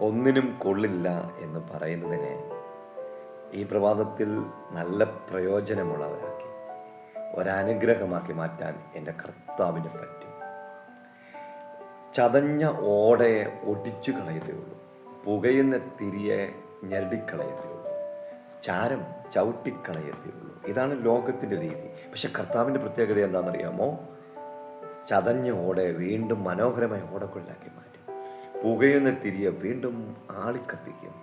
ഒന്നിനും കൊള്ളില്ല എന്ന് പറയുന്നതിനെ ഈ പ്രഭാതത്തിൽ നല്ല പ്രയോജനമുള്ളവരാക്കി ഒരനുഗ്രഹമാക്കി മാറ്റാൻ എന്റെ കർത്താവിന് പറ്റും. ചതഞ്ഞ ഓടയെ ഒടിച്ചു കളയതേ ഉള്ളൂ. പുകയുന്ന തിരിയെ ഞെരടിക്കളയത്തേ ഉള്ളൂ. ചാരം ചവിട്ടിക്കളയത്തേ ഉള്ളൂ. ഇതാണ് ലോകത്തിന്റെ രീതി. പക്ഷെ കർത്താവിന്റെ പ്രത്യേകത എന്താണെന്നറിയാമോ? ചതഞ്ഞ ഓടയെ വീണ്ടും മനോഹരമായ ഓടക്കൊള്ളാക്കി മാറ്റും. പുകയുന്ന തിരിയെ വീണ്ടും ആളിക്കത്തിക്കും.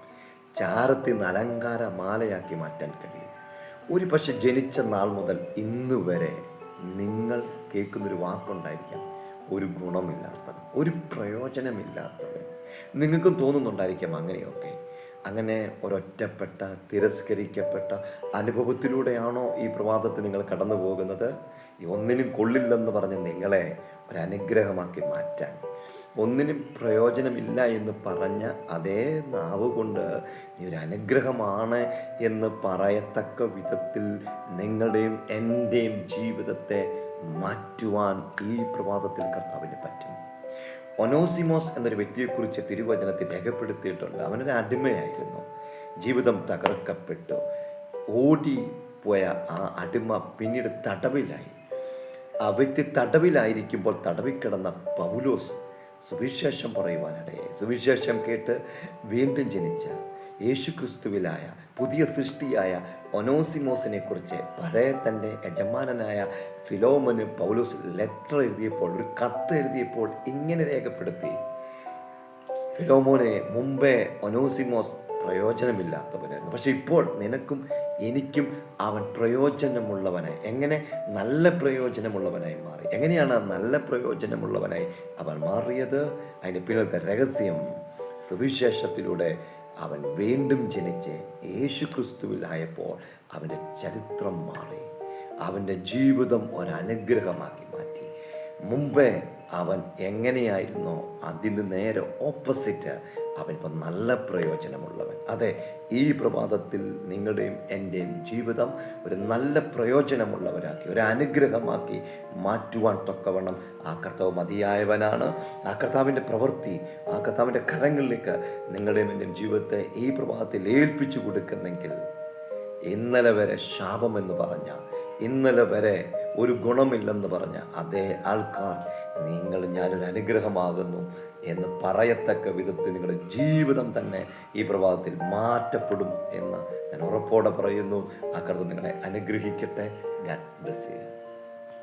ചാരത്തിൽ നിന്ന് അലങ്കാര മാലയാക്കി മാറ്റാൻ കഴിയും. ഒരു പക്ഷെ ജനിച്ച നാൾ മുതൽ ഇന്ന് വരെ നിങ്ങൾ കേൾക്കുന്നൊരു വാക്കുണ്ടായിരിക്കാം. ഒരു ഗുണമില്ലാത്തവൻ ഒരു പ്രയോജനമില്ലാത്തവൻ. നിങ്ങൾക്കും തോന്നുന്നുണ്ടായിരിക്കാം അങ്ങനെയൊക്കെ. അങ്ങനെ ഒരൊറ്റപ്പെട്ട തിരസ്കരിക്കപ്പെട്ട അനുഭവത്തിലൂടെയാണോ ഈ പ്രഭാതത്തിൽ നിങ്ങൾ കടന്നു പോകുന്നത് ഒന്നിനും കൊള്ളില്ലെന്ന് പറഞ്ഞ് നിങ്ങളെ ഒരനുഗ്രഹമാക്കി മാറ്റാൻ. ഒന്നിനും പ്രയോജനമില്ല എന്ന് പറഞ്ഞ അതേ നാവ് കൊണ്ട് നീ ഒരു അനുഗ്രഹമാണ് എന്ന് പറയത്തക്ക വിധത്തിൽ നിങ്ങളുടെയും എന്റെയും ജീവിതത്തെ മാറ്റുവാൻ ഈ പ്രഭാതത്തിൽ കർത്താവിന് പറ്റും. ഒനോസിമോസ് എന്നൊരു വ്യക്തിയെക്കുറിച്ച് തിരുവചനത്തിൽ രേഖപ്പെടുത്തിയിട്ടുണ്ട്. അവനൊരു അടിമയായിരുന്നു. ജീവിതം തകർക്കപ്പെട്ടു. ഓടി പോയ ആ അടിമ പിന്നീട് തടവിലായി. ആ വ്യക്തി തടവിലായിരിക്കുമ്പോൾ തടവിൽ കിടന്ന പൗലോസ് സുവിശേഷം പറയുവാനിടയായി. സുവിശേഷം കേട്ട് വീണ്ടും ജനിച്ച യേശു ക്രിസ്തുവിലായ പുതിയ സൃഷ്ടിയായ ഒനോസിമോസിനെ കുറിച്ച് പഴയ തന്റെ യജമാനനായ ഫിലോമന് പൗലോസ് ലെറ്റർ എഴുതിയപ്പോൾ ഒരു കത്ത് എഴുതിയപ്പോൾ ഇങ്ങനെ രേഖപ്പെടുത്തി. ഫിലോമോനെ മുമ്പേ ഒനോസിമോസ് പ്രയോജനമില്ലാത്തവനായിരുന്നു. പക്ഷെ ഇപ്പോൾ നിനക്കും എനിക്കും അവൻ പ്രയോജനമുള്ളവനായി എങ്ങനെ നല്ല പ്രയോജനമുള്ളവനായി മാറി? എങ്ങനെയാണ് നല്ല പ്രയോജനമുള്ളവനായി അവൻ മാറിയത്? അതിന്റെ പിന്നിലത്തെ രഹസ്യം സുവിശേഷത്തിലൂടെ അവൻ വീണ്ടും ജനിച്ച് യേശു ക്രിസ്തുവിലായപ്പോൾ അവന്റെ ചരിത്രം മാറി. അവന്റെ ജീവിതം ഒരനുഗ്രഹമാക്കി മാറ്റി. മുമ്പേ അവൻ എങ്ങനെയായിരുന്നോ അതിന് നേരെ ഓപ്പോസിറ്റ് അവൻ ഇപ്പം നല്ല പ്രയോജനമുള്ളവൻ. അതെ ഈ പ്രഭാതത്തിൽ നിങ്ങളുടെയും എന്റെയും ജീവിതം ഒരു നല്ല പ്രയോജനമുള്ളവരാക്കി ഒരു അനുഗ്രഹമാക്കി മാറ്റുവാൻ തൊക്കവണ്ണം ആ കർത്താവ് മതിയായവനാണ്. ആ കർത്താവിന്റെ പ്രവൃത്തി ആ കർത്താവിന്റെ കരങ്ങളിലേക്ക് നിങ്ങളുടെയും എന്റെയും ജീവിതത്തെ ഈ പ്രഭാതത്തിൽ ഏൽപ്പിച്ചു കൊടുക്കുന്നെങ്കിൽ ഇന്നലെ വരെ ശാപമെന്ന് പറഞ്ഞ ഇന്നലെ വരെ ഒരു ഗുണമില്ലെന്ന് പറഞ്ഞ അതേ ആൾക്കാർ നിങ്ങൾ ഞാനൊരു അനുഗ്രഹമാകുന്നു എന്ന് പറയത്തക്ക വിധത്തിൽ നിങ്ങളുടെ ജീവിതം തന്നെ ഈ പ്രഭാതത്തിൽ മാറ്റപ്പെടും എന്ന് ഞാൻ ഉറപ്പോടെ പറയുന്നു. ആ കർത്തം നിങ്ങളെ അനുഗ്രഹിക്കട്ടെ. ഗാഡ് ബ്ലസ് ചെയ്യുക